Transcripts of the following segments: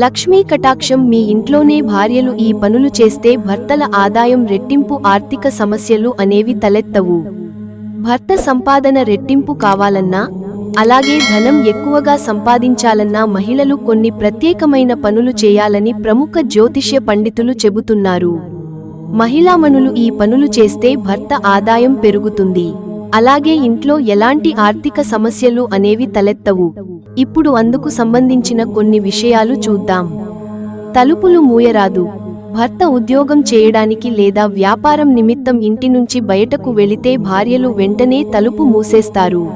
లక్ష్మీ కటాక్షం మీ ఇంట్లోనే భార్యలు ఈ పనులు చేస్తే భర్తల ఆదాయం రెట్టింపు ఆర్థిక సమస్యలు అనేవి తలెత్తవు. భర్త సంపాదన రెట్టింపు కావాలన్నా అలాగే ధనం ఎక్కువగా సంపాదించాలన్నా మహిళలు కొన్ని ప్రత్యేకమైన పనులు చేయాలని ప్రముఖ జ్యోతిష్య పండితులు చెబుతున్నారు. మహిళామణులు ఈ పనులు చేస్తే భర్త ఆదాయం పెరుగుతుంది. అలాగే ఇంట్లో ఎలాంటి ఆర్థిక సమస్యలు అనేవి తలెత్తవు. ఇప్పుడు అందుకు సంబంధించిన కొన్ని విషయాలు చూద్దాం. తలుపులు మూయరాదు. భర్త ఉద్యోగం చేయడానికి లేదా వ్యాపారం నిమిత్తం ఇంటి నుంచి బయటకు వెళితే భార్యలు వెంటనే తలుపు మూసేస్తారు.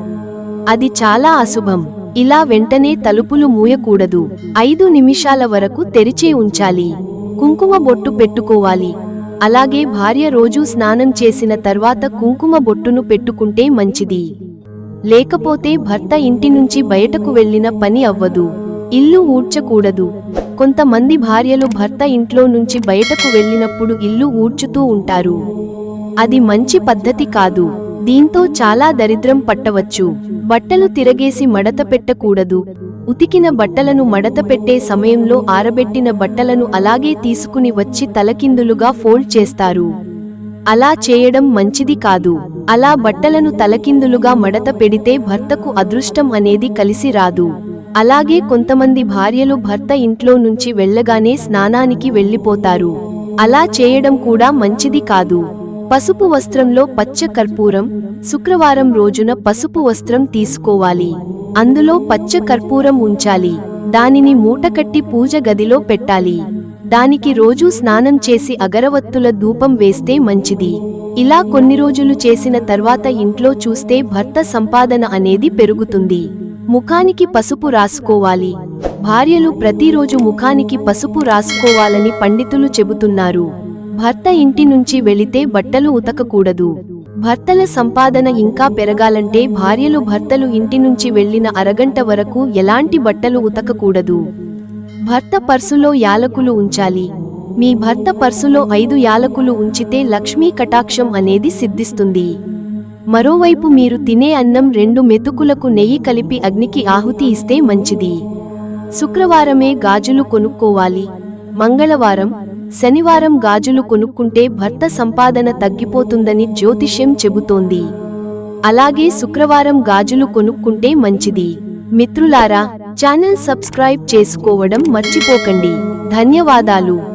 అది చాలా అశుభం. ఇలా వెంటనే తలుపులు మూయకూడదు. ఐదు నిమిషాల వరకు తెరిచే ఉంచాలి. కుంకుమ బొట్టు పెట్టుకోవాలి. అలాగే భార్య రోజూ స్నానం చేసిన తర్వాత కుంకుమ బొట్టును పెట్టుకుంటే మంచిది. లేకపోతే భర్త ఇంటి నుంచి బయటకు వెళ్ళిన పని అవ్వదు. ఇల్లు ఊడ్చకూడదు. కొంతమంది భార్యలు భర్త ఇంట్లో నుంచి బయటకు వెళ్ళినప్పుడు ఇల్లు ఊడ్చుతూ ఉంటారు. అది మంచి పద్ధతి కాదు. దీంతో చాలా దరిద్రం పట్టవచ్చు. బట్టలు తిరగేసి మడత పెట్టకూడదు. ఉతికిన బట్టలను మడత పెట్టే సమయంలో ఆరబెట్టిన బట్టలను అలాగే తీసుకుని వచ్చి తలకిందులుగా ఫోల్డ్ చేస్తారు. అలా చేయడం మంచిది కాదు. అలా బట్టలను తలకిందులుగా మడత పెడితే భర్తకు అదృష్టం అనేది కలిసి రాదు. అలాగే కొంతమంది భార్యలు భర్త ఇంట్లో నుంచి వెళ్ళగానే స్నానానికి వెళ్ళిపోతారు. అలా చేయడం కూడా మంచిది కాదు. పసుపు వస్త్రంలో పచ్చ కర్పూరం శుక్రవారం రోజున పసుపు వస్త్రం తీసుకోవాలి. అందులో పచ్చ కర్పూరం ఉంచాలి. దానిని మూటకట్టి పూజ గదిలో పెట్టాలి. దానికి రోజూ స్నానం చేసి అగరవత్తుల ధూపం వేస్తే మంచిది. ఇలా కొన్ని రోజులు చేసిన తర్వాత ఇంట్లో చూస్తే భర్త సంపాదన అనేది పెరుగుతుంది. ముఖానికి పసుపు రాసుకోవాలి. భార్యలు ప్రతిరోజు ముఖానికి పసుపు రాసుకోవాలని పండితులు చెబుతున్నారు. భర్త ఇంటి నుంచి వెళితే బట్టలు ఉతకకూడదు. భర్తల సంపాదన ఇంకా పెరగాలంటే భార్యలు భర్తలు ఇంటి నుంచి వెళ్ళిన అరగంట వరకు ఎలాంటి బట్టలు ఉతకకూడదు. భర్త పర్సులో యాలకులు ఉంచాలి. మీ భర్త పర్సులో ఐదు యాలకులు ఉంచితే లక్ష్మీ కటాక్షం అనేది సిద్ధిస్తుంది. మరోవైపు మీరు తినే అన్నం రెండు మెతుకులకు నెయ్యి కలిపి అగ్నికి ఆహుతి ఇస్తే మంచిది. శుక్రవారమే గాజులు కొనుక్కోవాలి. మంగళవారం శనివారం గాజులు కొనుక్కుంటే భర్త సంపాదన తగ్గిపోతుందని జ్యోతిష్యం చెబుతోంది. అలాగే శుక్రవారం గాజులు కొనుక్కుంటే మంచిది. మిత్రులారా ఛానల్ సబ్స్క్రైబ్ చేసుకోవడం మర్చిపోకండి. ధన్యవాదాలు.